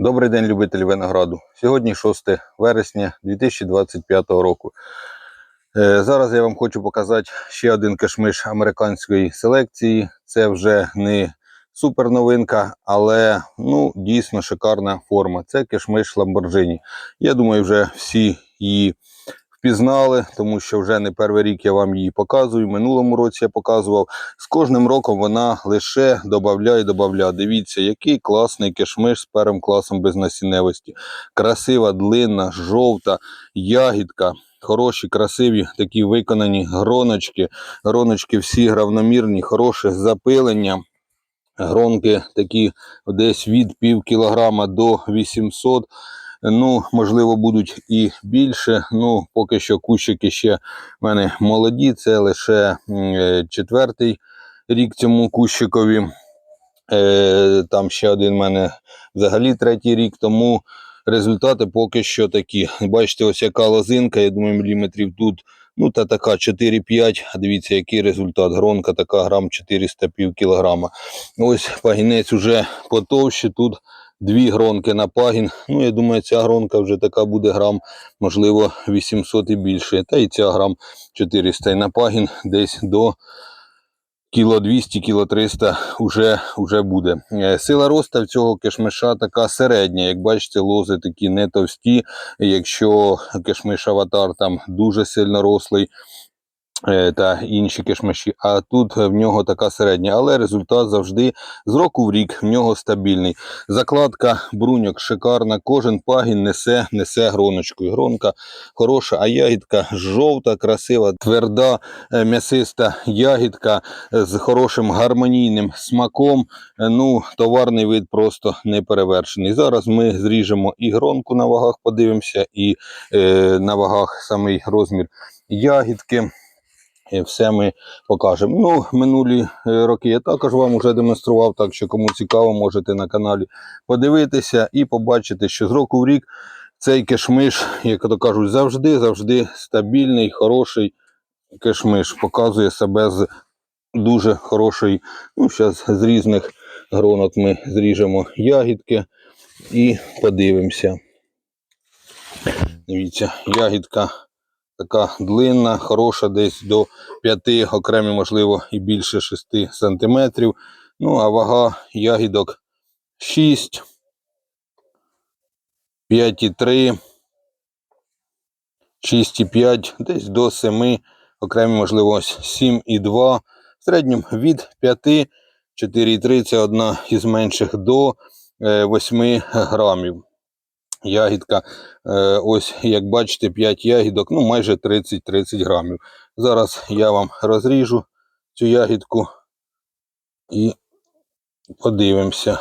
Добрий день, любителі винограду. Сьогодні 6 вересня 2025 року. Е, Зараз я вам хочу показати ще один кишмиш американської селекції. Це вже не супер новинка, але ну, дійсно шикарна форма. Це кишмиш Lamborghini. Я думаю, вже всі її впізнали, тому що вже не перший рік я вам її показую. Минулому році я показував. З кожним роком вона лише додає і додає. Дивіться, який класний кишмиш з першим класом безнасінневості. Красива, длинна, жовта, ягідка. Хороші, красиві такі виконані гроночки. Гроночки всі равномірні, хороше запилення. Гронки такі десь від пів кілограма до 800. Ну, можливо, будуть і більше. Ну, поки що кущики ще в мене молоді. Це лише е, четвертий рік цьому кущикові. Е, там ще один в мене взагалі третій рік, тому результати поки що такі. Бачите, ось яка лозинка, я думаю, міліметрів тут. Ну, та така 4-5. А дивіться, який результат. Гронка така грам 400 пів кілограма. Ось пагінець уже потовще. Тут дві гронки на пагін. Ну, я думаю, ця гронка вже така буде грам, можливо, 800 і більше. Та і ця грам 400. І на пагін десь до кіло 200, кіло 300 вже, вже буде. Е, Сила росту в цього кишмиша така середня. Як бачите, лози такі не товсті. Якщо кишмиш аватар там дуже сильно рослий, та інші кишмиші, а тут в нього така середня, але результат завжди з року в рік в нього стабільний. Закладка бруньок шикарна, кожен пагін несе, несе гроночкою. Гронка хороша, а ягідка жовта, красива, тверда, е, м'ясиста ягідка е, з хорошим гармонійним смаком. Е, Ну, товарний вид просто неперевершений. Зараз ми зріжемо і гронку на вагах, подивимося, і е, на вагах самий розмір ягідки. І все ми покажемо. Ну, минулі е, роки я також вам вже демонстрував, так що кому цікаво, можете на каналі подивитися і побачити, що з року в рік цей кишмиш, як то кажуть, завжди, завжди стабільний, хороший кишмиш. Показує себе з дуже хорошої. Ну, зараз з різних гронок ми зріжемо ягідки і подивимося. Дивіться, ягідка така длинна, хороша, десь до 5, окремі, можливо, і більше 6 сантиметрів. Ну, а вага ягідок 6, 5,3, 6,5, десь до 7, окремі, можливо, 7,2. В середньому від 5, 4,3 це одна із менших до е, 8 грамів. Ягідка, е, ось як бачите, 5 ягідок, ну майже 30-30 грамів. Зараз я вам розріжу цю ягідку і подивимося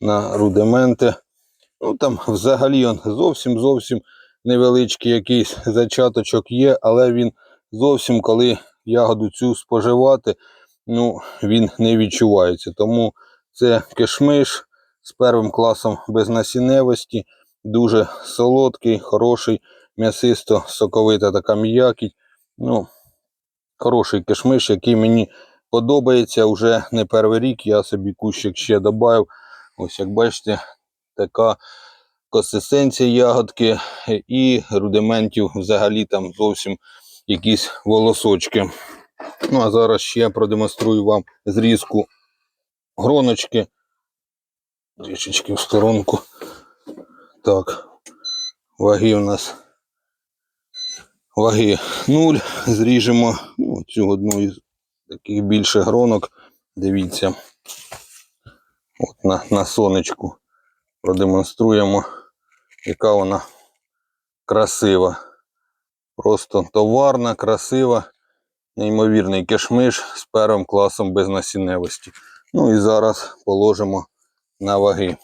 на рудименти. Ну там взагалі он зовсім зовсім невеличкий якийсь зачаточок є, але він зовсім, коли ягоду цю споживати, ну він не відчувається. Тому це кишмиш з первим класом безнасінневості. Дуже солодкий, хороший, м'ясисто, соковита така м'якіть. Ну, хороший кишмиш, який мені подобається вже не перший рік. Я собі кущик ще додав. Ось як бачите, така консистенція ягодки і рудиментів взагалі там зовсім якісь волосочки. Ну, а зараз ще продемонструю вам зрізку гроночки. Трішечки в сторонку. Так, ваги у нас ваги 0. Зріжемо ну, цю одну із таких більше гронок. Дивіться. От на, на сонечку продемонструємо, яка вона красива. Просто товарна, красива, неймовірний кишмиш з первим класом безнасінневості. Ну і зараз положимо на ваги.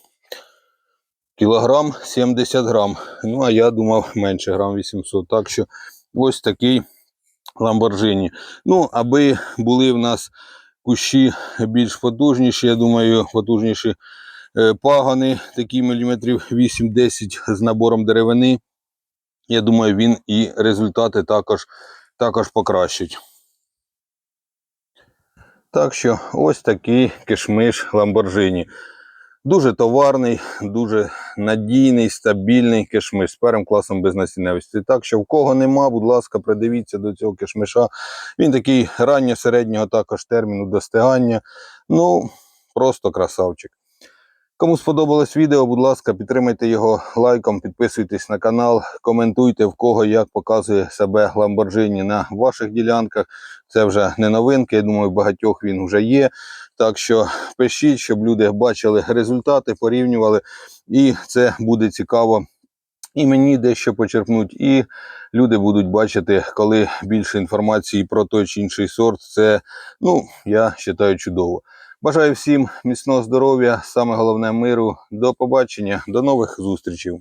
Кілограм 70 грам. Ну, а я думав менше грам 800. Так що ось такий Lamborghini. Ну, аби були в нас кущі більш потужніші, я думаю, потужніші е, пагони, такі міліметрів 8-10 з набором деревини. Я думаю, він і результати також, також покращить. Так що ось такий кишмиш Lamborghini. Дуже товарний, дуже надійний, стабільний кишмиш з першим класом безнасінневості. Так що в кого нема, будь ласка, придивіться до цього кишмиша. Він такий ранньо-середнього також терміну достигання. Ну, просто красавчик. Кому сподобалось відео, будь ласка, підтримайте його лайком, підписуйтесь на канал, коментуйте в кого як показує себе Lamborghini на ваших ділянках. Це вже не новинки. Я думаю, багатьох він вже є. Так що пишіть, щоб люди бачили результати, порівнювали, і це буде цікаво. І мені дещо почерпнуть, і люди будуть бачити, коли більше інформації про той чи інший сорт. Це, ну, я вважаю, чудово. Бажаю всім міцного здоров'я, саме головне миру. До побачення, до нових зустрічей.